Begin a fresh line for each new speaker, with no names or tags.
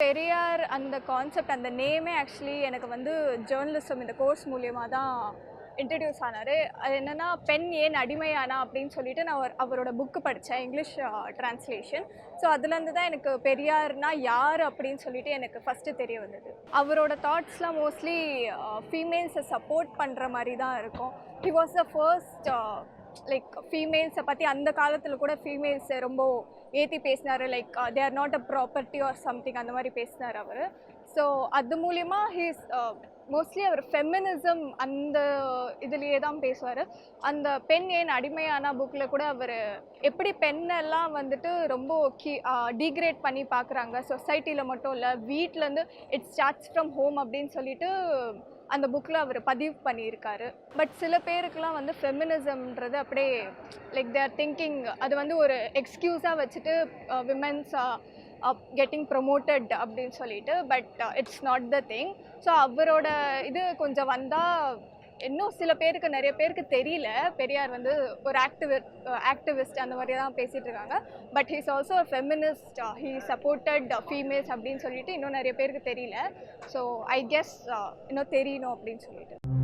பெரியார் அந்த கான்செப்ட் அந்த நேமே ஆக்சுவலி எனக்கு வந்து ஜேர்னலிசம் இந்த கோர்ஸ் மூலியமாக தான் இன்ட்ரடியூஸ் ஆனார். அது என்னென்னா பெண் ஏன் அடிமையானா அப்படின்னு சொல்லிட்டு நான் அவர் அவரோட புக்கு படித்தேன் இங்கிலீஷ் ட்ரான்ஸ்லேஷன் uh, ஸோ அதுலேருந்து தான் எனக்கு பெரியார்னா யார் அப்படின்னு சொல்லிட்டு எனக்கு ஃபஸ்ட்டு தெரிய வந்தது. அவரோட தாட்ஸ்லாம் மோஸ்ட்லி ஃபீமேல்ஸை சப்போர்ட் பண்ணுற மாதிரி தான் இருக்கும். He was the first like ஃபீமேல்ஸை பற்றி அந்த காலத்தில் கூட ஃபீமேல்ஸை ரொம்ப ஏற்றி பேசினார். Like they are not a property or something அந்த மாதிரி பேசினார் அவர். ஸோ அது மூலிமா ஹீஸ் மோஸ்ட்லி அவர் ஃபெமினிசம் அந்த இதுலேயே தான் பேசுவார். அந்த பெண் ஏன் அடிமையான புக்கில் கூட அவர் எப்படி பெண்ணெல்லாம் வந்துட்டு ரொம்ப கி டீக்ரேட் பண்ணி பார்க்குறாங்க சொசைட்டியில் மட்டும் இல்லை வீட்டிலேருந்து இட்ஸ் ஸ்டார்ட்ஸ் ஃப்ரம் ஹோம் அப்படின்னு சொல்லிட்டு அந்த புக்கில் அவர் பதிவு பண்ணியிருக்காரு. பட் சில பேருக்குலாம் வந்து ஃபெமினிசம்ன்றது அப்படியே லைக் தேர் திங்கிங் அது வந்து ஒரு எக்ஸ்கியூஸாக வச்சுட்டு அப் கெட்டிங் ப்ரொமோட்டட் அப்படின்னு சொல்லிட்டு but it's not the thing so அவரோட இது கொஞ்சம் வந்தால் இன்னும் சில பேருக்கு நிறைய பேருக்கு தெரியல. பெரியார் வந்து ஒரு ஆக்டிவி ஆக்டிவிஸ்ட் uh, அந்த மாதிரி தான் பேசிகிட்டு இருக்காங்க. But he's also feminist he supported females அப்படின்னு சொல்லிட்டு இன்னும் நிறைய பேருக்கு தெரியல. ஸோ ஐ கெஸ் இன்னும் தெரியணும் அப்படின்னு சொல்லிட்டு.